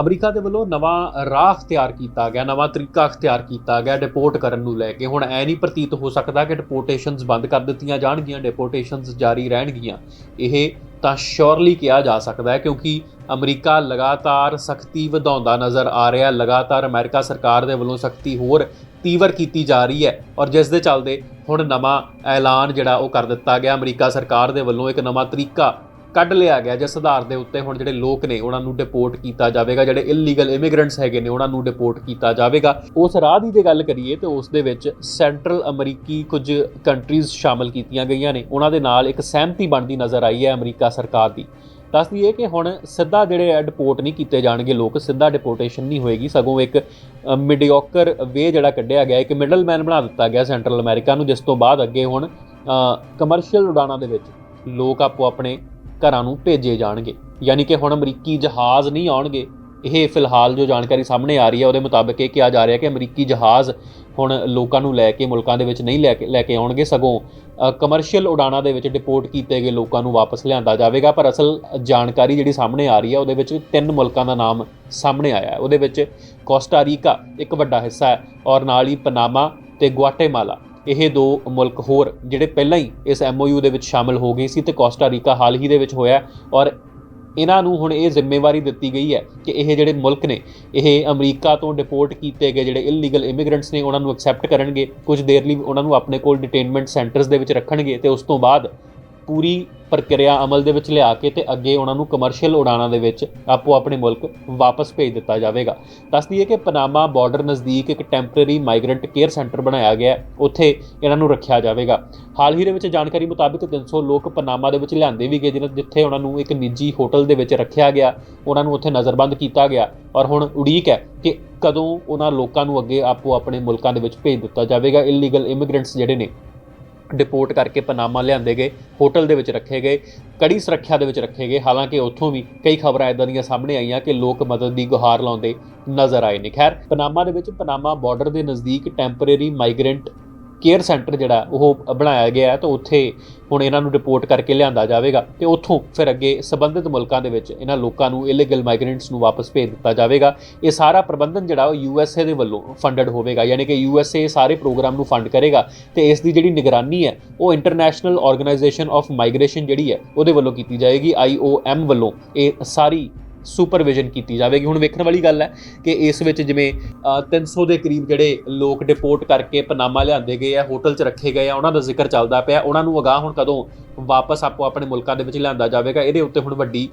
America ਦੇ ਵੱਲੋਂ ਨਵਾਂ ਰਾਹ ਅਖਤਿਆਰ ਕੀਤਾ ਗਿਆ, ਨਵਾਂ ਤਰੀਕਾ ਅਖਤਿਆਰ ਕੀਤਾ ਗਿਆ ਡਿਪੋਰਟ ਕਰਨ ਨੂੰ ਲੈ ਕੇ। ਹੁਣ ਐ ਨਹੀਂ ਪ੍ਰਤੀਤ ਹੋ ਸਕਦਾ ਕਿ ਡਿਪੋਰਟੇਸ਼ਨਸ ਬੰਦ ਕਰ ਦਿੱਤੀਆਂ ਜਾਣਗੀਆਂ, ਡਿਪੋਰਟੇਸ਼ਨਸ ਜਾਰੀ ਰਹਿਣਗੀਆਂ। ਇਹ ਤਾਂ ਸ਼ੋਰਲੀ ਕਿਹਾ ਜਾ ਸਕਦਾ ਹੈ ਕਿਉਂਕਿ ਅਮਰੀਕਾ ਲਗਾਤਾਰ ਸਖਤੀ ਵਧਾਉਂਦਾ ਨਜ਼ਰ ਆ ਰਿਹਾ ਲਗਾਤਾਰ ਅਮਰੀਕਾ ਸਰਕਾਰ ਦੇ ਵੱਲੋਂ ਸਖਤੀ ਹੋਰ ਤੀਵਰ ਕੀਤੀ ਜਾ ਰਹੀ ਹੈ ਔਰ ਜਿਸ ਦੇ ਚੱਲਦੇ ਹੁਣ ਨਵਾਂ ਐਲਾਨ ਜਿਹੜਾ ਉਹ ਕਰ ਦਿੱਤਾ ਗਿਆ। ਅਮਰੀਕਾ ਸਰਕਾਰ ਦੇ ਵੱਲੋਂ ਇੱਕ ਨਵਾਂ ਤਰੀਕਾ ਕੱਢ ਲਿਆ ਗਿਆ ਜਿਸ ਆਧਾਰ ਦੇ ਉੱਤੇ ਹੁਣ ਜਿਹੜੇ ਲੋਕ ਨੇ ਉਹਨਾਂ ਨੂੰ ਡਿਪੋਰਟ ਕੀਤਾ ਜਾਵੇਗਾ, ਜਿਹੜੇ ਇਲੀਗਲ ਇਮੀਗ੍ਰੈਂਟਸ ਹੈਗੇ ਨੇ ਉਹਨਾਂ ਨੂੰ ਡਿਪੋਰਟ ਕੀਤਾ ਜਾਵੇਗਾ। ਉਸ ਰਾਹ ਦੀ ਜੇ ਗੱਲ ਕਰੀਏ ਤੇ ਉਸ ਦੇ ਵਿੱਚ ਸੈਂਟਰਲ ਅਮਰੀਕੀ ਕੁਝ ਕੰਟਰੀਜ਼ ਸ਼ਾਮਲ ਕੀਤੀਆਂ ਗਈਆਂ ਨੇ। ਉਹਨਾਂ ਦੇ ਨਾਲ ਇੱਕ ਸਹਿਮਤੀ ਬਣਦੀ ਨਜ਼ਰ ਆਈ ਹੈ ਅਮਰੀਕਾ ਸਰਕਾਰ ਦੀ। ਦੱਸਦੀ ਹੈ ਕਿ ਹੁਣ ਸਿੱਧਾ ਜਿਹੜੇ ਡਿਪੋਰਟ ਨਹੀਂ ਕੀਤੇ ਜਾਣਗੇ ਲੋਕ, ਸਿੱਧਾ ਡਿਪੋਰਟੇਸ਼ਨ ਨਹੀਂ ਹੋਏਗੀ। ਸਗੋਂ ਇੱਕ ਮੀਡੀਓਕਰ ਵੇ ਜਿਹੜਾ ਕੱਢਿਆ ਗਿਆ, ਇੱਕ ਮਿਡਲਮੈਨ ਬਣਾ ਦਿੱਤਾ ਗਿਆ ਸੈਂਟਰਲ ਅਮਰੀਕਾ ਨੂੰ, ਜਿਸ ਤੋਂ ਬਾਅਦ ਅੱਗੇ ਹੁਣ ਕਮਰਸ਼ੀਅਲ ਉਡਾਣਾਂ ਦੇ ਵਿੱਚ ਲੋਕ ਆਪੋ ਆਪਣੇ ਘਰਾਂ ਨੂੰ ਭੇਜੇ ਜਾਣਗੇ। ਯਾਨੀ ਕਿ ਹੁਣ ਅਮਰੀਕੀ ਜਹਾਜ਼ ਨਹੀਂ ਆਉਣਗੇ। ਇਹ ਫਿਲਹਾਲ ਜੋ ਜਾਣਕਾਰੀ ਸਾਹਮਣੇ ਆ ਰਹੀ ਹੈ, ਉਹਦੇ ਮੁਤਾਬਕ ਇਹ ਕਿਹਾ ਜਾ ਰਿਹਾ ਕਿ ਅਮਰੀਕੀ ਜਹਾਜ਼ ਹੁਣ ਲੋਕਾਂ ਨੂੰ ਲੈ ਕੇ, ਮੁਲਕਾਂ ਦੇ ਵਿੱਚ ਨਹੀਂ ਲੈ ਕੇ ਲੈ ਕੇ ਆਉਣਗੇ। ਸਗੋਂ ਕਮਰਸ਼ੀਅਲ ਉਡਾਣਾਂ ਦੇ ਵਿੱਚ ਡਿਪੋਰਟ ਕੀਤੇ ਗਏ ਲੋਕਾਂ ਨੂੰ ਵਾਪਸ ਲਿਆਂਦਾ ਜਾਵੇਗਾ। ਪਰ ਅਸਲ ਜਾਣਕਾਰੀ ਜਿਹੜੀ ਸਾਹਮਣੇ ਆ ਰਹੀ ਹੈ, ਉਹਦੇ ਵਿੱਚ ਤਿੰਨ ਮੁਲਕਾਂ ਦਾ ਨਾਮ ਸਾਹਮਣੇ ਆਇਆ ਹੈ। ਉਹਦੇ ਵਿੱਚ ਕੋਸਟਾ ਰੀਕਾ ਇੱਕ ਵੱਡਾ ਹਿੱਸਾ ਹੈ ਔਰ ਨਾਲ ਹੀ ਪਨਾਮਾ ਤੇ ਗੁਆਟੇਮਾਲਾ। ਇਹ ਦੋ ਮੁਲਕ ਹੋਰ ਜਿਹੜੇ ਪਹਿਲਾਂ ਹੀ ਇਸ ਐਮਓਯੂ ਦੇ ਵਿੱਚ ਸ਼ਾਮਲ ਹੋ ਗਏ ਸੀ ਤੇ ਕੋਸਟਾ ਰੀਕਾ ਹਾਲ ਹੀ ਦੇ ਵਿੱਚ ਹੋਇਆ ਔਰ ਇਹਨਾਂ ਨੂੰ ਹੁਣ ਇਹ ਜ਼ਿੰਮੇਵਾਰੀ ਦਿੱਤੀ ਗਈ ਹੈ ਕਿ ਇਹ ਜਿਹੜੇ ਮੁਲਕ ਨੇ, ਇਹ ਅਮਰੀਕਾ ਤੋਂ ਡਿਪੋਰਟ ਕੀਤੇ ਗਏ ਜਿਹੜੇ ਇਲੀਗਲ ਇਮੀਗ੍ਰੈਂਟਸ ਨੇ, ਉਹਨਾਂ ਨੂੰ ਐਕਸੈਪਟ ਕਰਨਗੇ, ਕੁਝ ਦੇਰ ਲਈ ਉਹਨਾਂ ਨੂੰ ਆਪਣੇ ਕੋਲ ਡਿਟੇਨਮੈਂਟ ਸੈਂਟਰਸ ਦੇ ਵਿੱਚ ਰੱਖਣਗੇ ਤੇ ਉਸ ਤੋਂ ਬਾਅਦ ਪੂਰੀ ਪ੍ਰਕਿਰਿਆ ਅਮਲ ਦੇ ਵਿੱਚ ਲਿਆ ਕੇ ਤੇ ਅੱਗੇ ਉਹਨਾਂ ਨੂੰ ਕਮਰਸ਼ੀਅਲ ਉਡਾਣਾਂ ਦੇ ਵਿੱਚ ਆਪੋ ਆਪਣੇ ਮੁਲਕ ਵਾਪਸ ਭੇਜ ਦਿੱਤਾ ਜਾਵੇਗਾ। ਦੱਸ ਦਈਏ ਕਿ ਪਨਾਮਾ ਬਾਰਡਰ ਨਜ਼ਦੀਕ ਇੱਕ ਟੈਂਪਰੇਰੀ ਮਾਈਗ੍ਰੈਂਟ ਕੇਅਰ ਸੈਂਟਰ ਬਣਾਇਆ ਗਿਆ ਉੱਥੇ ਇਹਨਾਂ ਨੂੰ ਰੱਖਿਆ ਜਾਵੇਗਾ। ਹਾਲ ਹੀ ਦੇ ਵਿੱਚ ਜਾਣਕਾਰੀ ਮੁਤਾਬਕ 300 ਲੋਕ ਪਨਾਮਾ ਦੇ ਵਿੱਚ ਲਿਆਂਦੇ ਵੀ ਗਏ, ਜਿਨ੍ਹਾਂ ਜਿੱਥੇ ਉਹਨਾਂ ਨੂੰ ਇੱਕ ਨਿੱਜੀ ਹੋਟਲ ਦੇ ਵਿੱਚ ਰੱਖਿਆ ਗਿਆ। ਉਹਨਾਂ ਨੂੰ ਉੱਥੇ ਨਜ਼ਰਬੰਦ ਕੀਤਾ ਗਿਆ ਔਰ ਹੁਣ ਉਡੀਕ ਹੈ ਕਿ ਕਦੋਂ ਉਹਨਾਂ ਲੋਕਾਂ ਨੂੰ ਅੱਗੇ ਆਪੋ ਆਪਣੇ ਮੁਲਕਾਂ ਦੇ ਵਿੱਚ ਭੇਜ ਦਿੱਤਾ ਜਾਵੇਗਾ। ਇਲੀਗਲ ਇਮੀਗ੍ਰੈਂਟਸ ਜਿਹੜੇ ਨੇ ਡਿਪੋਰਟ ਕਰਕੇ ਪਨਾਮਾ ਲਿਆਂਦੇ ਗਏ ਹੋਟਲ ਦੇ ਵਿੱਚ ਰੱਖੇ ਗਏ, ਕੜੀ ਸੁਰੱਖਿਆ ਦੇ ਵਿੱਚ ਰੱਖੇ ਗਏ। ਹਾਲਾਂਕਿ ਉੱਥੋਂ ਵੀ ਕਈ ਖਬਰਾਂ ਇਦਾਂ ਦੀਆਂ ਸਾਹਮਣੇ ਆਈਆਂ ਕਿ ਲੋਕ ਮਦਦ ਦੀ ਗੁਹਾਰ ਲਾਉਂਦੇ ਨਜ਼ਰ ਆਏ ਨੇ। ਖੈਰ, ਪਨਾਮਾ ਦੇ ਵਿੱਚ ਪਨਾਮਾ ਬਾਰਡਰ ਦੇ ਨਜ਼ਦੀਕ ਟੈਂਪਰੇਰੀ ਮਾਈਗ੍ਰੈਂਟ ਕੇਅਰ ਸੈਂਟਰ ਜਿਹੜਾ ਉਹ ਬਣਾਇਆ ਗਿਆ ਹੈ, ਤਾਂ ਉੱਥੇ ਹੁਣ ਇਹਨਾਂ ਨੂੰ ਰਿਪੋਰਟ ਕਰਕੇ ਲਿਆਂਦਾ ਜਾਵੇਗਾ ਤੇ ਉੱਥੋਂ ਫਿਰ ਅੱਗੇ ਸਬੰਧਿਤ ਮੁਲਕਾਂ ਦੇ ਵਿੱਚ ਇਹਨਾਂ ਲੋਕਾਂ ਨੂੰ ਇਲੀਗਲ ਮਾਈਗ੍ਰੈਂਟਸ ਨੂੰ ਵਾਪਸ ਭੇਜ ਦਿੱਤਾ ਜਾਵੇਗਾ। ਇਹ ਸਾਰਾ ਪ੍ਰਬੰਧਨ ਜਿਹੜਾ ਉਹ ਯੂਐਸਏ ਦੇ ਵੱਲੋਂ ਫੰਡਡ ਹੋਵੇਗਾ, ਯਾਨੀ ਕਿ ਯੂਐਸਏ ਸਾਰੇ ਪ੍ਰੋਗਰਾਮ ਨੂੰ ਫੰਡ ਕਰੇਗਾ ਤੇ ਇਸ ਦੀ ਜਿਹੜੀ ਨਿਗਰਾਨੀ ਹੈ, ਉਹ ਇੰਟਰਨੈਸ਼ਨਲ ਆਰਗੇਨਾਈਜੇਸ਼ਨ ਆਫ ਮਾਈਗ੍ਰੇਸ਼ਨ ਜਿਹੜੀ ਹੈ, ਉਹਦੇ ਵੱਲੋਂ ਕੀਤੀ ਜਾਏਗੀ। ਆਈਓਐਮ ਵੱਲੋਂ ਇਹ ਸਾਰੀ ਸੁਪਰਵਿਜ਼ਨ ਕੀਤੀ ਜਾਵੇਗੀ। ਹੁਣ ਵੇਖਣ ਵਾਲੀ ਗੱਲ ਹੈ ਕਿ ਇਸ ਵਿੱਚ ਜਿਵੇਂ ਅ, 300 ਦੇ ਕਰੀਬ ਜਿਹੜੇ ਲੋਕ ਡਿਪੋਰਟ ਕਰਕੇ ਪਨਾਮਾ ਲਿਆਂਦੇ ਗਏ ਆ ਹੋਟਲ 'ਚ ਰੱਖੇ ਗਏ ਆ ਉਹਨਾਂ ਦਾ ਜ਼ਿਕਰ ਚੱਲਦਾ ਪਿਆ। ਉਹਨਾਂ ਨੂੰ ਅਗਾਹ ਹੁਣ ਕਦੋਂ ਵਾਪਸ ਆਪੋ ਆਪਣੇ ਮੁਲਕਾਂ ਦੇ ਵਿੱਚ ਲਿਆਂਦਾ ਜਾਵੇਗਾ ਇਹਦੇ ਉੱਤੇ ਹੁਣ ਵੱਡੀ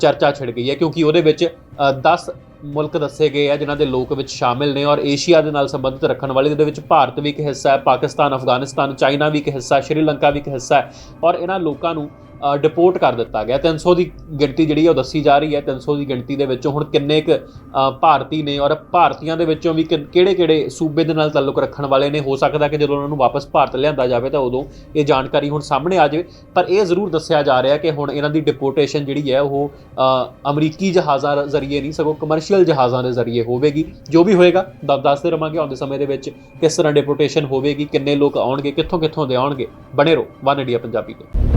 ਚਰਚਾ ਛਿੜ ਗਈ ਹੈ ਕਿਉਂਕਿ ਉਹਦੇ ਵਿੱਚ ਅ, 10 ਮੁਲਕ ਦੱਸੇ ਗਏ ਆ ਜਿਨ੍ਹਾਂ ਦੇ ਲੋਕ ਵਿੱਚ ਸ਼ਾਮਿਲ ਨੇ ਔਰ ਏਸ਼ੀਆ ਦੇ ਨਾਲ ਸੰਬੰਧਿਤ ਰੱਖਣ ਵਾਲੇ ਜਿਹਦੇ ਵਿੱਚ ਭਾਰਤ ਵੀ ਇੱਕ ਹਿੱਸਾ ਹੈ ਪਾਕਿਸਤਾਨ ਅਫਗਾਨਿਸਤਾਨ ਚਾਈਨਾ ਵੀ ਇੱਕ ਹਿੱਸਾ ਸ਼੍ਰੀਲੰਕਾ ਵੀ ਇੱਕ ਹਿੱਸਾ ਹੈ ਔਰ ਇਹਨਾਂ ਲੋਕਾਂ ਨੂੰ ਡਿਪੋਰਟ ਕਰ ਦਿੱਤਾ ਗਿਆ। 300 ਦੀ ਗਿਣਤੀ ਜਿਹੜੀ ਹੈ ਉਹ ਦੱਸੀ ਜਾ ਰਹੀ ਹੈ। 300 ਦੀ ਗਿਣਤੀ ਦੇ ਵਿੱਚੋਂ ਹੁਣ ਕਿੰਨੇ ਕੁ ਭਾਰਤੀ ਨੇ ਔਰ ਭਾਰਤੀਆਂ ਦੇ ਵਿੱਚੋਂ ਵੀ ਕਿਹੜੇ ਕਿਹੜੇ ਸੂਬੇ ਦੇ ਨਾਲ ਤਾਲੁਕ ਰੱਖਣ ਵਾਲੇ ਨੇ? ਹੋ ਸਕਦਾ ਕਿ ਜਦੋਂ ਉਹਨਾਂ ਨੂੰ ਵਾਪਸ ਭਾਰਤ ਲਿਆਂਦਾ ਜਾਵੇ ਤਾਂ ਉਦੋਂ ਇਹ ਜਾਣਕਾਰੀ ਹੁਣ ਸਾਹਮਣੇ ਆ ਜਾਵੇ। ਪਰ ਇਹ ਜ਼ਰੂਰ ਦੱਸਿਆ ਜਾ ਰਿਹਾ ਕਿ ਹੁਣ ਇਹਨਾਂ ਦੀ ਡਿਪੋਰਟੇਸ਼ਨ ਜਿਹੜੀ ਹੈ ਉਹ ਅਮਰੀਕੀ ਜਹਾਜ਼ਾਂ ਜ਼ਰੀਏ ਨਹੀਂ, ਸਗੋਂ ਕਮਰਸ਼ੀਅਲ ਜਹਾਜ਼ਾਂ ਦੇ ਜ਼ਰੀਏ ਹੋਵੇਗੀ। ਜੋ ਵੀ ਹੋਏਗਾ ਦ- ਦੱਸਦੇ ਰਵਾਂਗੇ ਆਉਂਦੇ ਸਮੇਂ ਦੇ ਵਿੱਚ ਕਿਸ ਤਰ੍ਹਾਂ ਡਿਪੋਰਟੇਸ਼ਨ ਹੋਵੇਗੀ, ਕਿੰਨੇ ਲੋਕ ਆਉਣਗੇ ਕਿੱਥੋਂ ਕਿੱਥੋਂ ਦੇ ਆਉਣਗੇ। ਬਣੇ ਰਹੋ, ਵਨ ਇੰਡੀਆ ਪੰਜਾਬੀ ਤੇ।